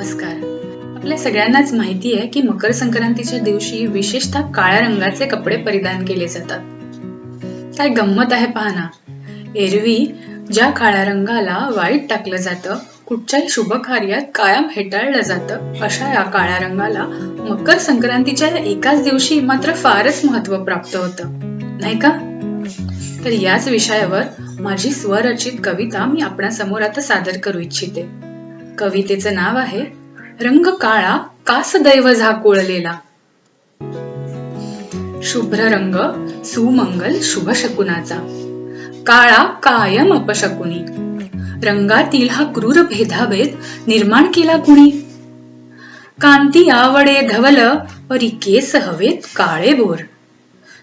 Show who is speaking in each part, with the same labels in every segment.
Speaker 1: नमस्कार. आपल्या सगळ्यांनाच माहिती आहे की मकर संक्रांतीच्या दिवशी विशेषतः काळ्या रंगाचे कपडे परिधान केले जातात. काय गंमत आहे पाहना एरवी ज्या काळ्या रंगाला वाईट टाकलं जातं कुठच्याही शुभ कार्यात कायम हेटाळलं जातं अशा या काळ्या रंगाला मकर संक्रांतीच्या एकाच दिवशी मात्र फारच महत्त्व प्राप्त होतं. नाही का? तर याच विषयावर माझी स्वरचित कविता मी आपणासमोर आता सादर करू इच्छिते. कवितेचं नाव आहे रंग काळा कास दैव झाकोळलेला. शुभ्र रंग सुमंगल शुभ शकुनाचा. काळा कायम अपशकुनी. रंगातील हा क्रूर भेदाभेद निर्माण केला कुणी? कांती आवडे धवल परी केस हवेत काळे बोर.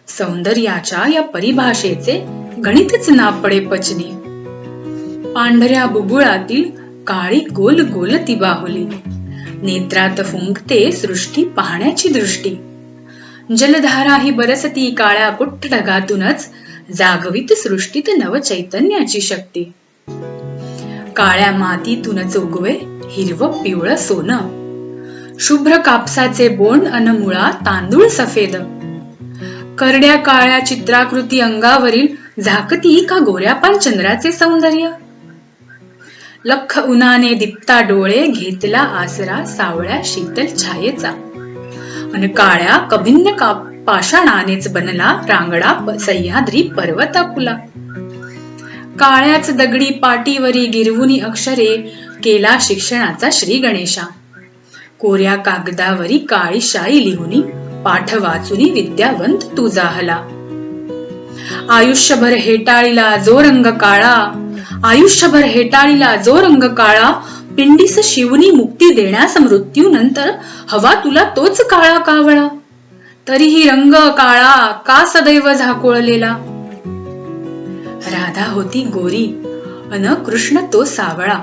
Speaker 1: सौंदर्याच्या या परिभाषेचे गणितच नापडे पचनी. पांढऱ्या बुबुळातील काळी गोल गोल ती बाहुली. नेत्रात फुंकते सृष्टी पाहण्याची दृष्टी. जलधारा ही बरसती काळ्या कुट्ट ढगातूनच जागवित सृष्टीत नव चैतन्याची शक्ती. काळ्या मातीतूनच उगवे हिरव पिवळ सोनं. शुभ्र कापसाचे बोंड अन मुळा तांदूळ सफेद. करड्या काळ्या चित्राकृती अंगावरील झाकती का गोऱ्यापान चंद्राचे सौंदर्य. लख उन्हाने दिपता डोळे घेतला आसरा सावळ्या शीतल छायेचा. अन काळ्या कभिन्न का पाषाणानेच बनला रांगडा सह्याद्री पर्वता फुला काळ्याच दगडी पाटीवरी गिरवुनी अक्षरे केला शिक्षणाचा श्री गणेशा. कोऱ्या कागदावरी काळी शाई लिहुनी पाठ वाचुनी विद्यावंत तुझा हला. आयुष्यभर हेटाळीला जो रंग काळा आयुष्यभर हेटाळीला जो रंग काळा पिंडीस शिवनी मुक्ती देण्यास मृत्यू नंतर हवा तुला तोच काळा कावळा तरीही रंग काळा का सदैव झाकोळलेला? राधा होती गोरी अन कृष्ण तो सावळा.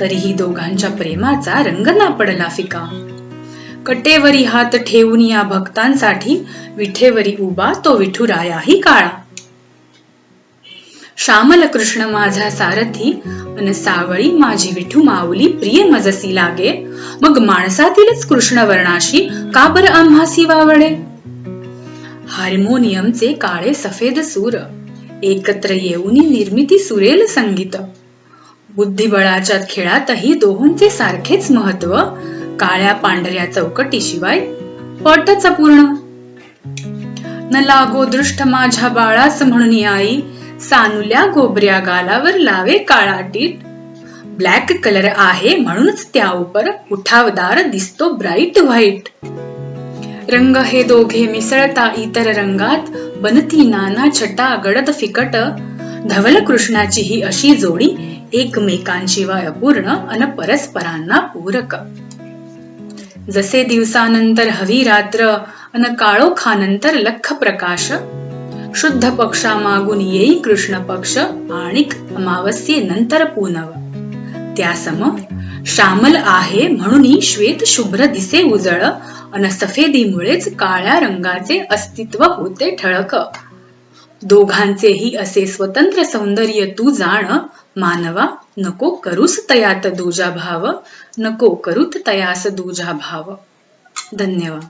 Speaker 1: तरीही दोघांच्या प्रेमाचा रंग ना पडला फिका. कटेवरी हात ठेवून या भक्तांसाठी विठेवरी उभा तो विठुरायाही काळा. श्यामल कृष्ण माझा सारथी अन सावळी माझी विठू माऊली प्रिय मजसी लागे. मग माणसातीलच कृष्ण वर्णाशी का बर आम्हासी वावडे हार्मोनियमचे काळे सफेद सूर एकत्र येऊन निर्मिती सुरेल संगीत. बुद्धिबळाच्या खेळातही दोहोंचे सारखेच महत्त्व काळ्या पांढऱ्या चौकटीशिवाय पटच पूर्ण. न लागो दृष्ट माझ्या बाळास म्हणून आई सानुल्या गोबऱ्या गालावर लावे काळा टीट. ब्लॅक कलर आहे म्हणूनच त्या उपर उठावदार दिसतो ब्राईट व्हाईट. रंग हे दोघे मिसळता इतर रंगात बनती नाना छटा गडद फिकट. धवल कृष्णाची ही अशी जोडी एकमेकांशिवाय अपूर्ण अन परस्परांना पूरक. जसे दिवसानंतर हवी रात्र अन काळोखानंतर लख प्रकाश. शुद्ध पक्षा मागून येई कृष्ण पक्ष आणि अमावस्येनंतर पूनव. त्यासम श्यामल आहे म्हणून श्वेत शुभ्र दिसे उजळ अन सफेदीमुळेच काळ्या रंगाचे अस्तित्व होते ठळक. दोघांचेही असे स्वतंत्र सौंदर्य तू जाण मानवा नको करूस तयात दुजा भाव नको करूत तयास दुजा भाव. धन्यवाद.